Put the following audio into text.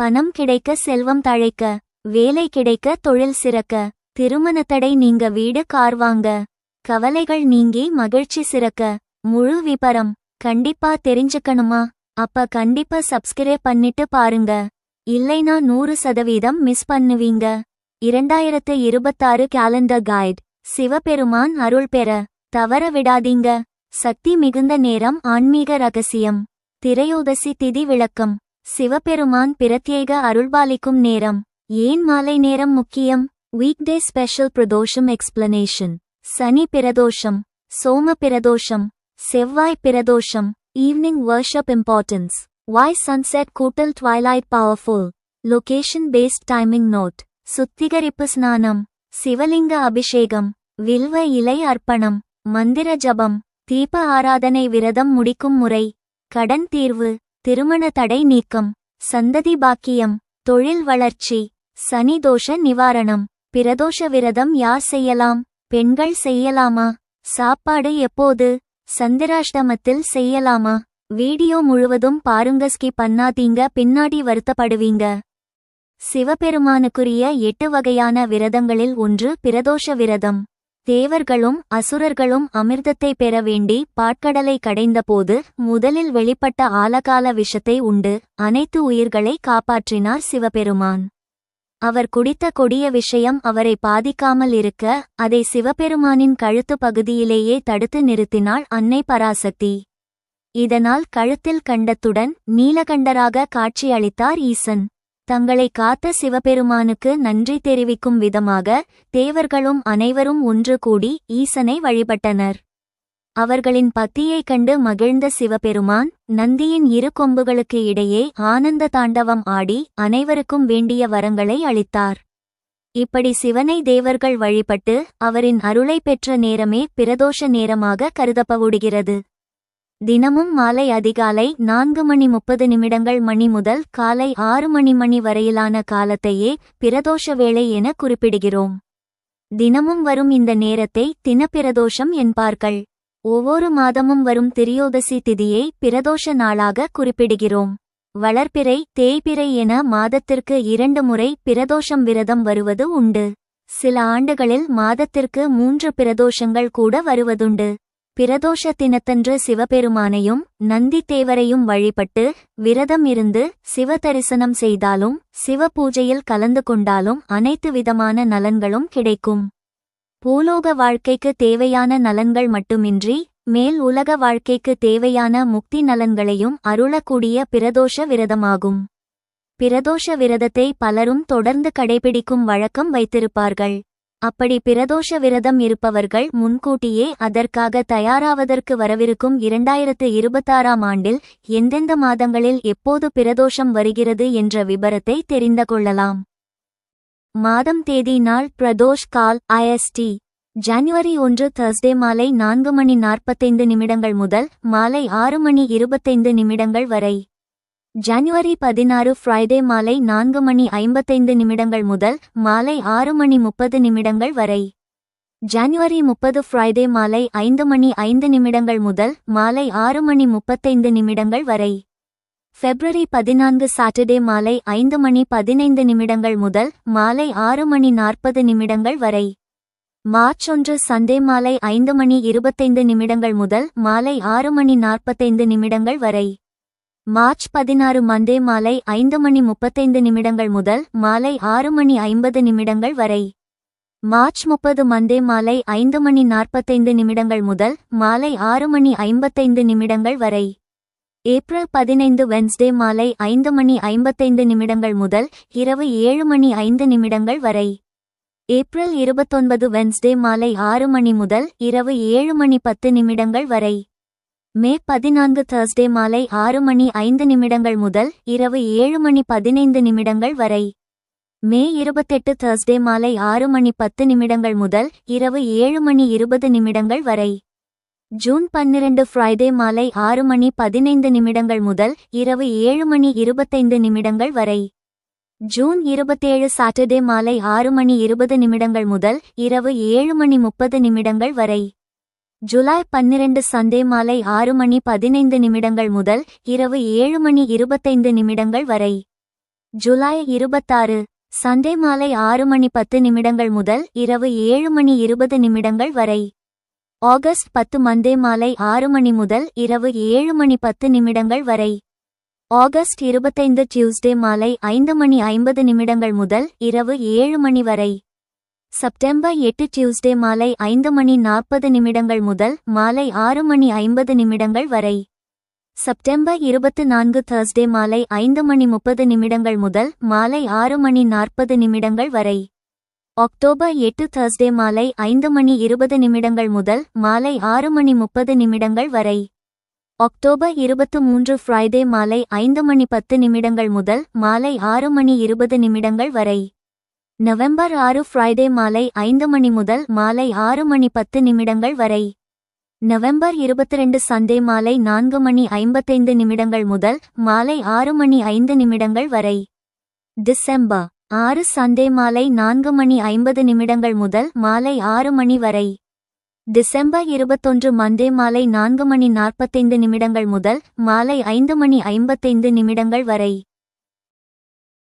பணம் கிடைக்க செல்வம் தழைக்க வேலை கிடைக்க தொழில் சிறக்க திருமணத்தடை நீங்க வீடு கார் வாங்க கவலைகள் நீங்கி மகிழ்ச்சி சிறக்க முழு விபரம் கண்டிப்பா தெரிஞ்சுக்கணுமா? அப்ப கண்டிப்பா சப்ஸ்கிரைப் பண்ணிட்டு பாருங்க. இல்லைனா நூறு சதவீதம் மிஸ் பண்ணுவீங்க. இரண்டாயிரத்து இருபத்தாறு கேலண்டர் கைட் சிவபெருமான் அருள் பெற தவற விடாதீங்க. சக்தி மிகுந்த நேரம் ஆன்மீக ரகசியம். திரையோதசி திதி விளக்கம். சிவபெருமான் பிரத்யேக அருள்பாலிக்கும் நேரம். ஏன் மாலை நேரம் முக்கியம்? Weekday special Pradosham explanation Shani Pradosham. Soma Pradosham. செவ்வாய் Pradosham. Evening worship importance why sunset கூட்டல் twilight powerful location based timing note சுத்திகரிப்பு ஸ்நானம். சிவலிங்க அபிஷேகம். வில்வ இலை அர்ப்பணம். மந்திர ஜபம். தீப ஆராதனை விரதம் முடிக்கும் முறை. கடன் தீர்வு. திருமண தடை நீக்கம் சந்ததி பாக்கியம் தொழில் வளர்ச்சி சனி தோஷ நிவாரணம் பிரதோஷ விரதம் யார் செய்யலாம் பெண்கள் செய்யலாமா சாப்பாடு எப்போது சந்திராஷ்டமத்தில் செய்யலாமா வீடியோ முழுவதும் பாருங்க ஸ்கிப் பண்ணாதீங்க பின்னாடி வருத்தப்படுவீங்க. சிவபெருமானுக்குரிய எட்டு வகையான விரதங்களில் ஒன்று பிரதோஷ விரதம். தேவர்களும் அசுரர்களும் அமிர்தத்தை பெற வேண்டி பாட்கடலை கடைந்தபோது முதலில் வெளிப்பட்ட ஆலகால விஷத்தை உண்டு. அனைத்து உயிர்களை காப்பாற்றினார் சிவபெருமான். அவர் குடித்த கொடிய விஷயம் அவரை பாதிக்காமல் இருக்க அதை சிவபெருமானின் கழுத்து பகுதியிலேயே தடுத்து நிறுத்தினாள் அன்னை பராசக்தி. இதனால் கழுத்தில் கண்டத்துடன் நீலகண்டராக காட்சியளித்தார் ஈசன். தங்களை காத்த சிவபெருமானுக்கு நன்றி தெரிவிக்கும் விதமாக தேவர்களும் அனைவரும் ஒன்று கூடி ஈசனை வழிபட்டனர். அவர்களின் பத்தியைக் கண்டு மகிழ்ந்த சிவபெருமான் நந்தியின் இரு கொம்புகளுக்கு இடையே ஆனந்த தாண்டவம் ஆடி அனைவருக்கும் வேண்டிய வரங்களை அளித்தார். இப்படி சிவனை தேவர்கள் வழிபட்டு அவரின் அருளை பெற்ற நேரமே பிரதோஷ நேரமாக கருதப்படுகிறது. தினமும் மாலை அதிகாலை நான்கு மணி முப்பது நிமிடங்கள் மணி முதல் காலை ஆறு மணி மணி வரையிலான காலத்தையே பிரதோஷ வேளை என குறிப்பிடுகிறோம். தினமும் வரும் இந்த நேரத்தை தினப்பிரதோஷம் என்பார்கள். ஒவ்வொரு மாதமும் வரும் திரியோதசி திதியை பிரதோஷ நாளாக குறிப்பிடுகிறோம். வளர்ப்பிறை தேய்பிறை என மாதத்திற்கு இரண்டு முறை பிரதோஷம் விரதம் வருவது உண்டு. சில ஆண்டுகளில் மாதத்திற்கு மூன்று பிரதோஷங்கள் கூட வருவதுண்டு. பிரதோஷ தினத்தன்று சிவபெருமானையும் நந்தி தேவரையும் வழிபட்டு விரதம் இருந்து சிவ தரிசனம் செய்தாலும் சிவ பூஜையில் கலந்து கொண்டாலும் அனைத்து விதமான நலன்களும் கிடைக்கும். பூலோக வாழ்க்கைக்கு தேவையான நலன்கள் மட்டுமின்றி மேல் உலக வாழ்க்கைக்கு தேவையான முக்தி நலன்களையும் அருளக்கூடிய பிரதோஷ விரதமாகும். பிரதோஷ விரதத்தை பலரும் தொடர்ந்து கடைபிடிக்கும் வழக்கம் வைத்திருப்பார்கள். அப்படி பிரதோஷ விரதம் இருப்பவர்கள் முன்கூட்டியே அதற்காக தயாராவதற்கு வரவிருக்கும் இரண்டாயிரத்து இருபத்தாறாம் ஆண்டில் எந்தெந்த மாதங்களில் எப்போது பிரதோஷம் வருகிறது என்ற விபரத்தை தெரிந்து கொள்ளலாம். மாதம் தேதி நாள் பிரதோஷ் கால் ஐஎஸ்டி. ஜனவரி ஒன்று தர்ஸ்டே மாலை நான்கு மணி நாற்பத்தைந்து நிமிடங்கள் முதல் மாலை ஆறு மணி இருபத்தைந்து நிமிடங்கள் வரை. ஜனவரி பதினாறு ஃப்ரைடே மாலை நான்கு மணி ஐம்பத்தைந்து நிமிடங்கள் முதல் மாலை ஆறு மணி முப்பது நிமிடங்கள் வரை. ஜனவரி முப்பது ஃப்ரைடே மாலை ஐந்து மணி ஐந்து நிமிடங்கள் முதல் மாலை ஆறு மணி முப்பத்தைந்து நிமிடங்கள் வரை. பிப்ரவரி பதினான்கு சாட்டர்டே மாலை ஐந்து மணி பதினைந்து நிமிடங்கள் முதல் மாலை ஆறு மணி நாற்பது நிமிடங்கள் வரை. மார்ச் ஒன்று சண்டே மாலை ஐந்து மணி இருபத்தைந்து நிமிடங்கள் முதல் மாலை ஆறு மணி நாற்பத்தைந்து நிமிடங்கள் வரை. மார்ச் பதினாறு மந்தே மாலை ஐந்து மணி முப்பத்தைந்து நிமிடங்கள் முதல் மாலை ஆறு மணி ஐம்பது நிமிடங்கள் வரை. மார்ச் முப்பது மந்தே மாலை ஐந்து மணி நாற்பத்தைந்து நிமிடங்கள் முதல் மாலை ஆறு மணி ஐம்பத்தைந்து நிமிடங்கள் வரை. ஏப்ரல் பதினைந்து வென்ஸ்டே மாலை ஐந்து மணி ஐம்பத்தைந்து நிமிடங்கள் முதல் இரவு ஏழு மணி ஐந்து நிமிடங்கள் வரை. ஏப்ரல் இருபத்தொன்பது வென்ஸ்டே மாலை ஆறு மணி முதல் இரவு ஏழு மணி பத்து நிமிடங்கள் வரை. மே பதினான்கு தர்ஸ்டே மாலை ஆறு மணி ஐந்து நிமிடங்கள் முதல் இரவு ஏழு மணி பதினைந்து நிமிடங்கள் வரை. மே இருபத்தெட்டு தர்ஸ்டே மாலை ஆறு மணி பத்து நிமிடங்கள் முதல் இரவு ஏழு மணி இருபது நிமிடங்கள் வரை. ஜூன் பன்னிரண்டு ஃப்ரைடே மாலை ஆறு மணி பதினைந்து நிமிடங்கள் முதல் இரவு ஏழு மணி இருபத்தைந்து நிமிடங்கள் வரை. ஜூன் இருபத்தேழு சாட்டர்டே மாலை ஆறு மணி இருபது நிமிடங்கள் முதல் இரவு ஏழு மணி முப்பது நிமிடங்கள் வரை. ஜூலை பன்னிரண்டு சண்டே மாலை ஆறு மணி பதினைந்து நிமிடங்கள் முதல் இரவு ஏழு மணி இருபத்தைந்து நிமிடங்கள் வரை. ஜூலை இருபத்தாறு சண்டே மாலை ஆறு மணி பத்து நிமிடங்கள் முதல் இரவு ஏழு மணி இருபது நிமிடங்கள் வரை. ஆகஸ்ட் பத்து மண்டே மாலை ஆறு மணி முதல் இரவு ஏழு மணி பத்து நிமிடங்கள் வரை. ஆகஸ்ட் இருபத்தைந்து டியூஸ்டே மாலை ஐந்து மணி ஐம்பது நிமிடங்கள் முதல் இரவு ஏழு மணி வரை. செப்டம்பர் எட்டு டியூஸ்டே மாலை ஐந்து மணி நாற்பது நிமிடங்கள் முதல் மாலை ஆறு மணி ஐம்பது நிமிடங்கள் வரை. செப்டம்பர் இருபத்து நான்கு தர்ஸ்டே மாலை ஐந்து மணி முப்பது நிமிடங்கள் முதல் மாலை ஆறு மணி நாற்பது நிமிடங்கள் வரை. அக்டோபர் எட்டு தர்ஸ்டே மாலை ஐந்து மணி இருபது நிமிடங்கள் முதல் மாலை ஆறு மணி முப்பது நிமிடங்கள் வரை. அக்டோபர் இருபத்து மூன்று ஃப்ரைடே மாலை ஐந்து மணி பத்து நிமிடங்கள் முதல் மாலை ஆறு மணி இருபது நிமிடங்கள் வரை. நவம்பர் ஆறு ஃப்ரைடே மாலை ஐந்து மணி முதல் மாலை ஆறு மணி பத்து நிமிடங்கள் வரை. நவம்பர் இருபத்திரண்டு சண்டே மாலை நான்கு மணி ஐம்பத்தைந்து நிமிடங்கள் முதல் மாலை ஆறு மணி ஐந்து நிமிடங்கள் வரை. டிசம்பர் ஆறு சண்டே மாலை நான்கு மணி ஐம்பது நிமிடங்கள் முதல் மாலை ஆறு மணி வரை. டிசம்பர் இருபத்தொன்று மண்டே மாலை நான்கு மணி நாற்பத்தைந்து நிமிடங்கள் முதல் மாலை ஐந்து மணி ஐம்பத்தைந்து நிமிடங்கள் வரை.